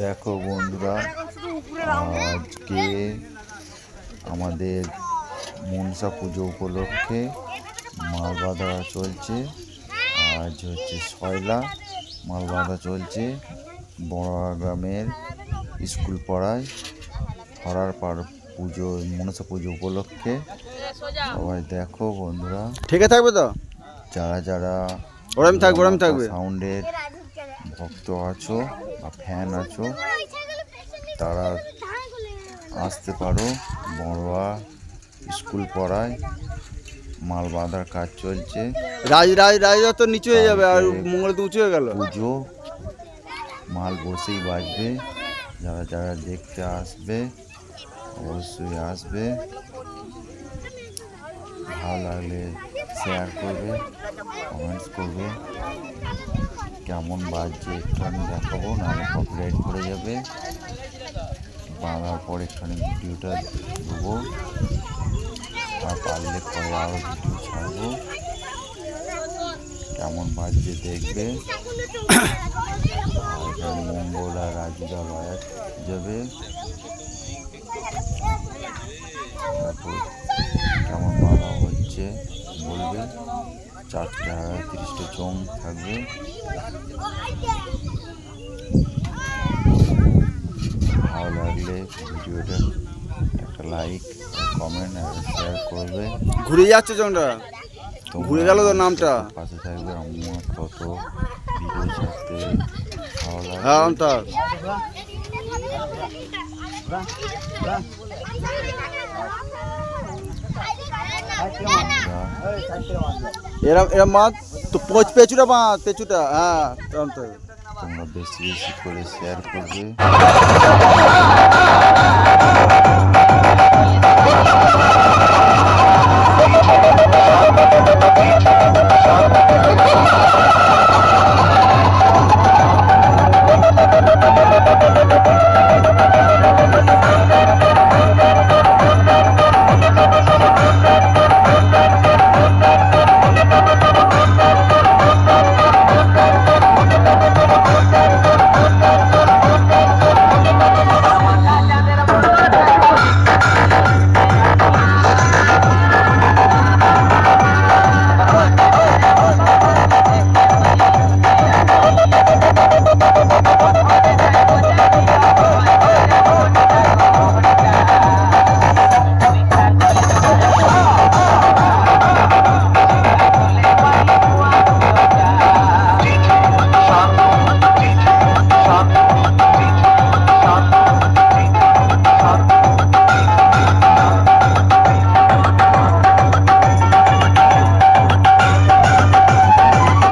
দেখো বন্ধুরা আজকে আমাদের মনসা পুজো উপলক্ষে মাল বাঁধা চলছে আজ হচ্ছে ছয়লা মাল বাঁধা চলছে বড়া গ্রামের স্কুল পড়ায় হরার পার পুজো মনসা পুজো উপলক্ষে। সবাই দেখো বন্ধুরা। ঠিক থাকবে তো? যারা যারা ওরম থাকবে ওরম থাকবে। সাউন্ডের ভক্ত আছো বা ফ্যান আছো তারা আসতে পারো বড়োয়া স্কুল পড়ায়। মাল বাঁধার কাজ চলছে। রাজ রাজ রাজ তো নিচু হয়ে যাবে আর মঙ্গল তো উঁচু হয়ে গেল। পুজো মাল বসেই বাজবে যারা যারা দেখতে আসবে অবশ্যই আসবে। ভালো লাগলে শেয়ার করবে কমেন্টস করবে। কেমন বাজছে একটু আমি দেখাবো, নাহলে কপিরাইট করে যাবে। বাঁধার পর একটুখানি ভিডিওটা দেবো। আর পারলে পরে আরও ভিডিও ছাড়বো। কেমন বাজছে দেখবে। আর মঙ্গল আর রাজুদা বাজার যাবে। তারপর হচ্ছে বলবে চারটা তিরিশটা চং থাকবে ভালো লাগলে ভিডিওটা একটা লাইক কমেন্ট আর শেয়ার করবে ঘুরে যাচ্ছে জংটা তোমরা ঘুরে গেল তো নামটা। পাশে থাকবে আমার কত ভিডিও ছাড়তে ভালো লাগে হ্যাঁ আমটা এরম এরম মাছ, তো পোচ পেঁচুটা মাছ পেঁচুটা হ্যাঁ তোমরা বেশি বেশি করে শেয়ার করবে।